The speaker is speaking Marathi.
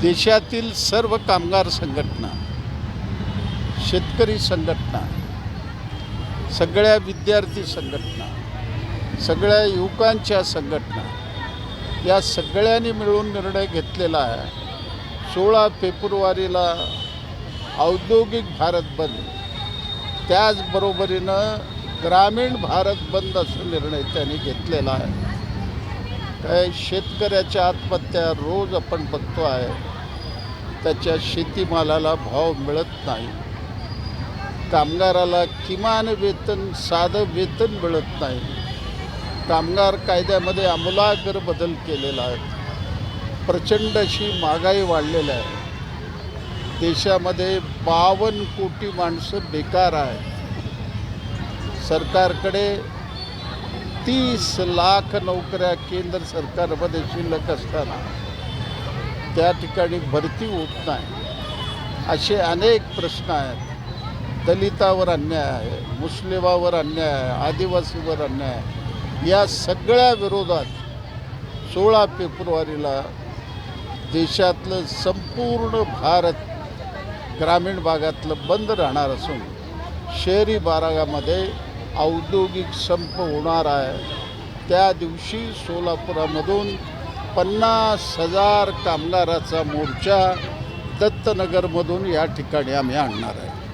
देशातील सर्व कामगार संघटना शेतकरी संघटना सगळ्या विद्यार्थी संघटना सगळ्या युवकांच्या संघटना या सगळ्यांनी मिळून निर्णय घेतलेला आहे. सोळा फेब्रुवारीला औद्योगिक भारत बंद. त्याचबरोबरीनं ग्रामीण भारत बंद असा निर्णय त्यांनी घेतलेला आहे. शेतकऱ्याच्या आत्महत्या रोज आपण बघतो आहे. त्याच्या शेतीमालाला भाव मिळत नाही. कामगाराला किमान वेतन साधं वेतन मिळत नाही. कामगार कायद्यामध्ये आमूलाग्र बदल केलेला आहे. प्रचंड अशी महागाई वाढलेली आहे. देशामध्ये बावन्न कोटी माणसं बेकार आहेत. सरकारकडे तीस लाख नोकऱ्या केंद्र सरकारमध्ये शिल्लक असताना त्या ठिकाणी भरती होत नाही. असे अनेक प्रश्न आहेत. दलितावर अन्याय आहे मुस्लिमावर अन्याय आहे आदिवासीवर अन्याय आहे. या सगळ्या विरोधात सोळा फेब्रुवारीला देशातलं संपूर्ण भारत ग्रामीण भागातलं बंद राहणार असून शहरी भागामध्ये औद्योगिक संप होणार आहे. त्या दिवशी सोलापुरामधून पन्नास हजार कामगाराचा मोर्चा दत्तनगरमधून या ठिकाणी आम्ही आणणार आहे.